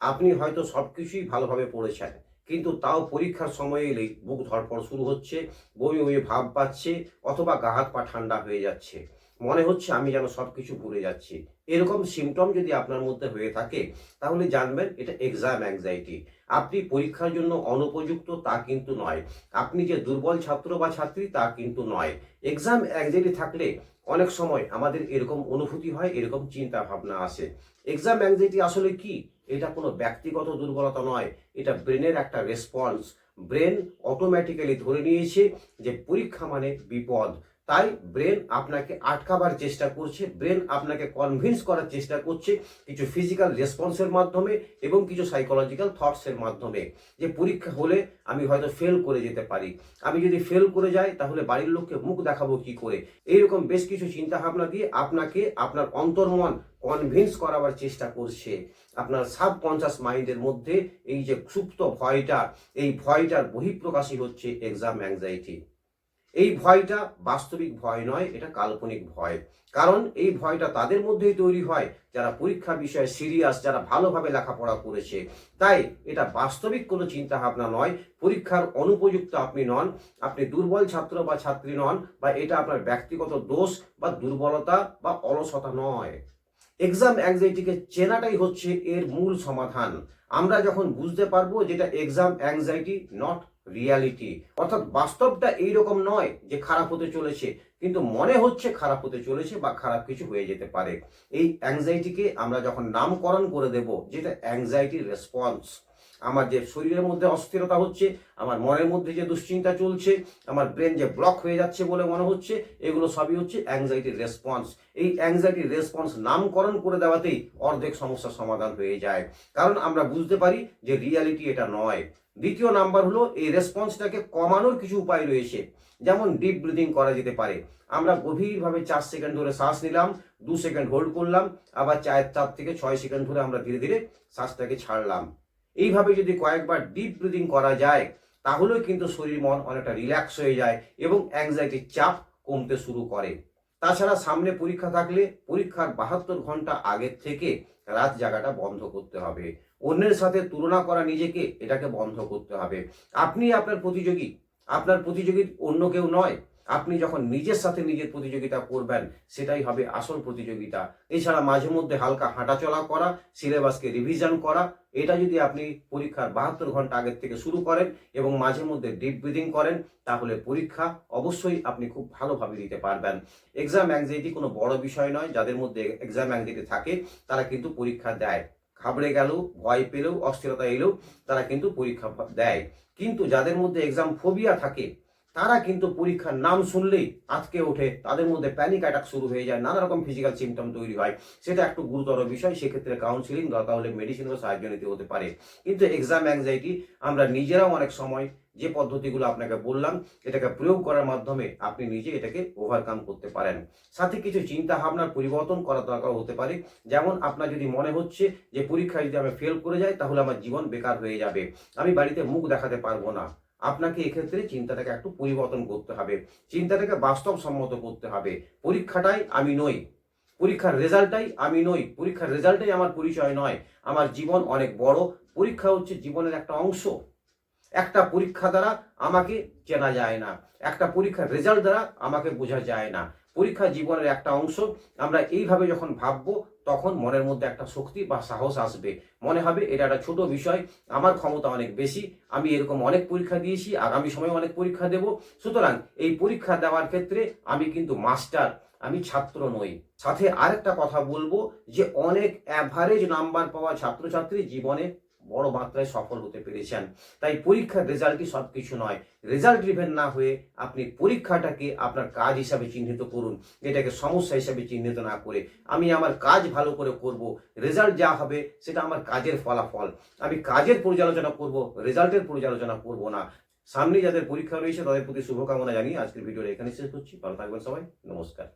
আপনি হয়তো সব কিছুই ভালোভাবে পড়েছেন, কিন্তু তাও পরীক্ষার সময় এলেই বুক ধরপড় শুরু হচ্ছে, বমি বমি ভাব পাচ্ছে, অথবা গা হাত পা ঠান্ডা হয়ে যাচ্ছে। মনে হচ্ছে আমি যেন সব কিছু ভুলে যাচ্ছি। এরকম সিমটম যদি আপনার মধ্যে হয়ে থাকে, তাহলে জানবেন এটা এক্সাম অ্যাংজাইটি আপনি পরীক্ষার জন্য অনুপযুক্ত তা কিন্তু নয়। আপনি যে দুর্বল ছাত্র বা ছাত্রী তা কিন্তু নয়। এক্সাম অ্যাংজাইটি থাকলে অনেক সময় আমাদের এরকম অনুভূতি হয়, এরকম চিন্তা ভাবনা আসে। এক্সাম অ্যাংজাইটি আসলে কি? এটা কোনো ব্যক্তিগত দুর্বলতা নয়, এটা ব্রেনের একটা রেসপন্স ব্রেন অটোমেটিক্যালি ধরে নিয়েছে যে পরীক্ষা মানে বিপদ। তাই ব্রেন আপনাকে আটকাবার চেষ্টা করছে ব্রেন আপনাকে কনভিন্স করার চেষ্টা করছে কিছু ফিজিক্যাল রেসপন্সের মাধ্যমে এবং কিছু সাইকোলজিক্যাল থটসের মাধ্যমে যে পরীক্ষা হলে আমি হয়তো ফেল করে যেতে পারি। আমি যদি ফেল করে যাই, তাহলে বাড়ির লোককে মুখ দেখাবো কি করে? এইরকম বেশ কিছু চিন্তা ভাবনা দিয়ে আপনাকে আপনার অন্তর্মন কনভিন্স করাবার চেষ্টা করছে। আপনার সাবকনসিয়াস মাইন্ডের মধ্যে এই যে সুপ্ত ভয়টা, এই ভয়টার বহিঃপ্রকাশই হচ্ছে এক্সাম অ্যাংজাইটি এই ভয়টা বাস্তবিক ভয় নয়, এটা কাল্পনিক ভয়। কারণ এই ভয়টা তাদের মধ্যেই তৈরি হয়, যারা পরীক্ষা বিষয়ে সিরিয়াস যারা ভালোভাবে লেখাপড়া করেছে। তাই এটা বাস্তবিক কোনো চিন্তা ভাবনা নয়, পরীক্ষার অনুপযুক্ত আপনি নন, আপনি দুর্বল ছাত্র বা ছাত্রী নন, বা এটা আপনার ব্যক্তিগত দোষ বা দুর্বলতা বা অলসতা নয়। এক্সাম অ্যাংজাইটিকে চেনাটাই হচ্ছে এর মূল সমাধান। আমরা যখন বুঝতে পারব যেটা এক্সাম অ্যাংজাইটি নট রিয়ালিটি অর্থাৎ বাস্তবটা এইরকম নয় যে খারাপ হতে চলেছে, কিন্তু মনে হচ্ছে খারাপ হতে চলেছে বা খারাপ কিছু হয়ে যেতে পারে। এই অ্যাংজাইটিকে আমরা যখন নামকরণ করে দেব, যেটা অ্যাংজাইটির রেসপন্স আমার যে শরীরের মধ্যে অস্থিরতা হচ্ছে, আমার মনের মধ্যে যে দুশ্চিন্তা চলছে, আমার ব্রেন যে ব্লক হয়ে যাচ্ছে বলে মনে হচ্ছে, এগুলো সবই হচ্ছে অ্যাংজাইটির রেসপন্স এই অ্যাংজাইটির রেসপন্স নামকরণ করে দেওয়াতেই অর্ধেক সমস্যার সমাধান হয়ে যায়। কারণ আমরা বুঝতে পারি যে রিয়ালিটি এটা নয়। দ্বিতীয় নাম্বার হলো এই রেসপন্সটাকে কমানোর কিছু উপায় রয়েছে, যেমন ডিপ ব্রিদিং করা যেতে পারে। আমরা গভীরভাবে চার সেকেন্ড ধরে শ্বাস নিলাম, দু সেকেন্ড হোল্ড করলাম, আবার চার চার থেকে ছয় সেকেন্ড ধরে আমরা ধীরে ধীরে শ্বাসটাকে ছাড়লাম। এইভাবে যদি কয়েকবার ডিপ ব্রিদিং করা যায়, তাহলেও কিন্তু শরীর মন অনেকটা রিল্যাক্স হয়ে যায় এবং অ্যাংজাইটির চাপ কমতে শুরু করে। তাছাড়া সামনে পরীক্ষা থাকলে পরীক্ষার বাহাত্তর ঘণ্টা আগের থেকে রাত জাগাটা বন্ধ করতে হবে। অন্যের সাথে তুলনা করা নিজেকে, এটাকে বন্ধ করতে হবে। আপনি আপনার প্রতিযোগী আপনার প্রতিযোগী অন্য কেউ নয়। আপনি যখন নিজের সাথে নিজের প্রতিযোগিতা করবেন, সেটাই হবে আসল প্রতিযোগিতা। এছাড়া মাঝে মধ্যে হালকা হাঁটাচলা করা, সিলেবাসকে রিভিশন করা, এটা যদি আপনি পরীক্ষার বাহাত্তর ঘণ্টা আগের থেকে শুরু করেন এবং মাঝে মধ্যে ডিপ ব্রিদিং করেন, তাহলে পরীক্ষা অবশ্যই আপনি খুব ভালোভাবে দিতে পারবেন। এক্সাম অ্যাংজাইটি কোনো বড় বিষয় নয়, যাদের মধ্যে এক্সাম অ্যাংজাইটি থাকে, তারা কিন্তু পরীক্ষা দেয়। ঘাবড়ে গেল, ভয় পেলেও, অস্থিরতা এলেও তারা কিন্তু পরীক্ষা দেয়। কিন্তু যাদের মধ্যে এক্সাম ফোবিয়া থাকে তারা কিন্তু পরীক্ষার নাম শুনলেই আজকে ওঠে, তাদের মধ্যে প্যানিক অ্যাটাক শুরু হয়ে যায়, নানা রকম ফিজিক্যাল সিমটম তৈরি হয়। সেটা একটু গুরুতর বিষয়, সেক্ষেত্রে কাউন্সিলিং দরকার হলে মেডিসিনেরও সাহায্য নিতে হতে পারে। কিন্তু এক্সাম অ্যাংজাইটি আমরা নিজেরাও অনেক সময় যে পদ্ধতিগুলো আপনাকে বললাম, এটাকে প্রয়োগ করার মাধ্যমে আপনি নিজে এটাকে ওভারকাম করতে পারেন। সাথে কিছু চিন্তা ভাবনার পরিবর্তন করা দরকার হতে পারে। যেমন আপনার যদি মনে হচ্ছে যে পরীক্ষায় যদি আমি ফেল করে যাই, তাহলে আমার জীবন বেকার হয়ে যাবে। আমি বাড়িতে মুখ দেখাতে পারব না। আপনাকে এক্ষেত্রে চিন্তাটাকে একটু পরিবর্তন করতে হবে। চিন্তাটাকে বাস্তবসম্মত করতে হবে। পরীক্ষাটাই আমি নই। পরীক্ষার রেজাল্টটাই আমি নই। পরীক্ষার রেজাল্টটাই আমার পরিচয় নয়। আমার জীবন অনেক বড়। পরীক্ষা হচ্ছে জীবনের একটা অংশ। একটা পরীক্ষা দ্বারা আমাকে চেনা যায় না। একটা পরীক্ষার রেজাল্ট দ্বারা আমাকে বোঝা যায় না। পরীক্ষা জীবনের একটা অংশ। আমরা এইভাবে যখন ভাববো, তখন মনের মধ্যে একটা শক্তি বা সাহস আসবে। মনে হবে এটা একটা ছোট বিষয়, আমার ক্ষমতা অনেক বেশি, আমি এরকম অনেক পরীক্ষা দিয়েছি, আগামী সময়ে অনেক পরীক্ষা দেব। সুতরাং এই পরীক্ষা দেওয়ার ক্ষেত্রে আমি কিন্তু মাস্টার, আমি ছাত্র নই। সাথে আরেকটা কথা বলব যে, অনেক অ্যাভারেজ নাম্বার পাওয়া ছাত্রছাত্রী জীবনে বড় মাত্রায় সফল হতে পেরেছেন। তাই পরীক্ষার রেজাল্টই সব কিছু নয়। রেজাল্ট ড্রিভেন না হয়ে আপনি পরীক্ষাটাকে আপনার কাজ হিসাবে চিহ্নিত করুন এটাকে সমস্যা হিসাবে চিহ্নিত না করে। আমি আমার কাজ ভালো করে করব রেজাল্ট যা হবে সেটা আমার কাজের ফলাফল। আমি কাজের পর্যালোচনা করব রেজাল্টের পর্যালোচনা করব না। সামনে যাদের পরীক্ষা রয়েছে, তাদের প্রতি শুভকামনা জানিয়ে আজকের ভিডিওটা এখানে শেষ করছি। ভালো থাকবেন সবাই। নমস্কার।